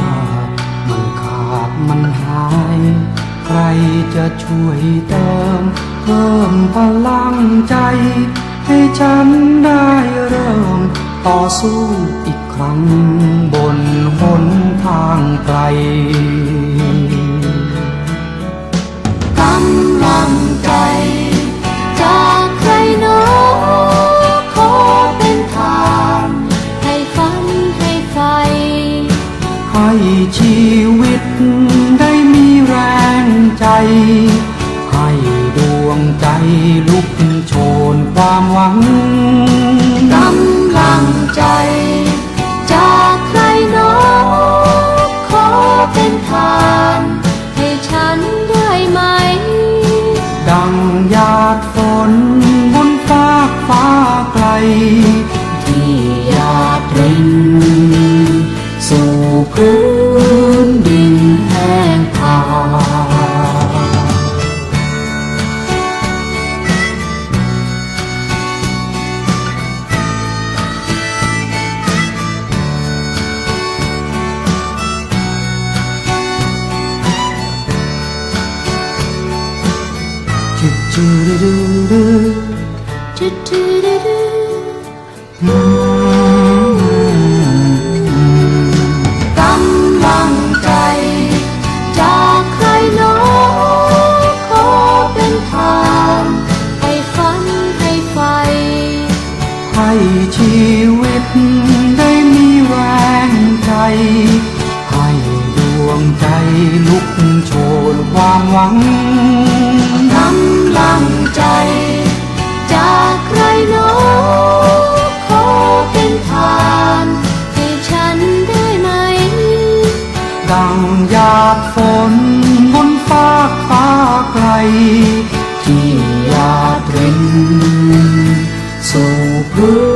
มัน มันหาย ใครจะช่วยเติม เพิ่มพลังใจ ให้ฉันได้เริ่ม ต่อสู้อีกครั้งบนหนทางไกลกำลังใจจากใครหนอขอเป็นทางให้ฝันให้ไฟให้ชีวิตได้มีแรง ให้ดวงใจลุกโชนความหวังกำลังใจจากใครหนอขอเป็นทานให้ฉันได้ไหม ดังหยาดฝนบนฟากฟ้าไกล ที่หยาดรินสู่พื้นดินแห้งผา กำลังใจ จากใครหนอขอเป็นทางให้ฝันให้ไฟ ให้ชีวิตได้มีแรงใจ ให้ดวงใจลุกโชนความหวังากฝนบนฟ้ากฟ้าไกล ที่ยาตรินสู่พื้น